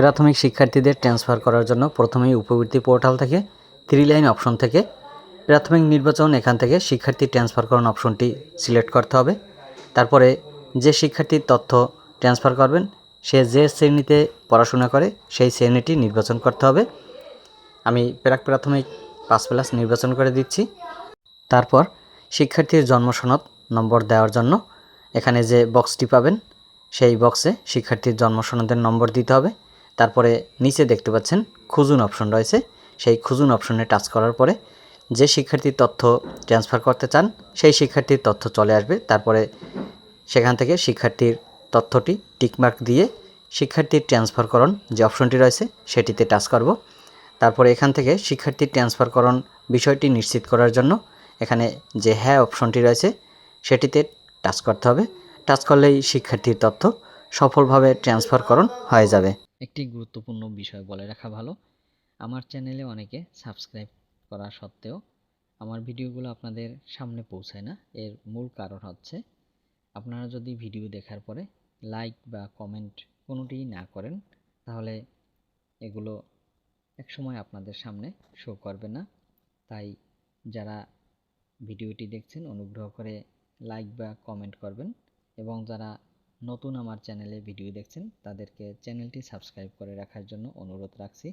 প্রাথমিক শিক্ষার্থীদের ট্রান্সফার করার জন্য প্রথমেই উপবৃত্তি পোর্টাল থেকে থ্রি লাইন অপশন থেকে, প্রাথমিক নির্বাচন এখান থেকে শিক্ষার্থী ট্রান্সফার করুন অপশনটি সিলেক্ট করতে হবে। তারপরে যে শিক্ষার্থীর তথ্য ট্রান্সফার করবেন, সে যে শ্রেণীতে পড়াশোনা করে, সেই শ্রেণীটি নির্বাচন করতে হবে। আমি প্রাক প্রাথমিক পাঁচ প্লাস নির্বাচন করে দিচ্ছি। তারপর শিক্ষার্থীর জন্ম সনদ নম্বর দেওয়ার জন্য এখানে যে বক্সটি পাবেন, সেই বক্সে শিক্ষার্থীর জন্ম সনদের নম্বর দিতে হবে। তারপরে নিচে দেখতে পাচ্ছেন খুঁজুন অপশন রয়েছে। সেই খুঁজুন অপশনে টাচ করার পরে যে শিক্ষার্থীর তথ্য ট্রান্সফার করতে চান, সেই শিক্ষার্থীর তথ্য চলে আসবে। তারপরে সেখান থেকে শিক্ষার্থীর তথ্যটি টিকমার্ক দিয়ে শিক্ষার্থীর ট্রান্সফারকরণ যে অপশনটি রয়েছে, সেটিতে টাচ করব। তারপরে এখান থেকে শিক্ষার্থীর ট্রান্সফারকরণ বিষয়টি নিশ্চিত করার জন্য এখানে যে হ্যাঁ অপশনটি রয়েছে, সেটিতে টাচ করতে হবে। টাচ করলেই শিক্ষার্থীর তথ্য সফলভাবে ট্রান্সফারকরণ হয়ে যাবে। একটি গুরুত্বপূর্ণ বিষয় বলে রাখা ভালো। আমার চ্যানেলে অনেকে সাবস্ক্রাইব করা সত্ত্বেও আমার ভিডিওগুলো আপনাদের সামনে পৌঁছায় না। এর মূল কারণ হচ্ছে, আপনারা যদি ভিডিও দেখার পরে লাইক বা কমেন্ট কোনোটিই না করেন, তাহলে এগুলো একসময় আপনাদের সামনে শো করবে না। তাই যারা ভিডিওটি দেখছেন, অনুগ্রহ করে লাইক বা কমেন্ট করবেন এবং যারা নতুন আমার চ্যানেলে ভিডিও দেখছেন তাদেরকে চ্যানেলটি সাবস্ক্রাইব করে রাখার জন্য অনুরোধ রাখছি।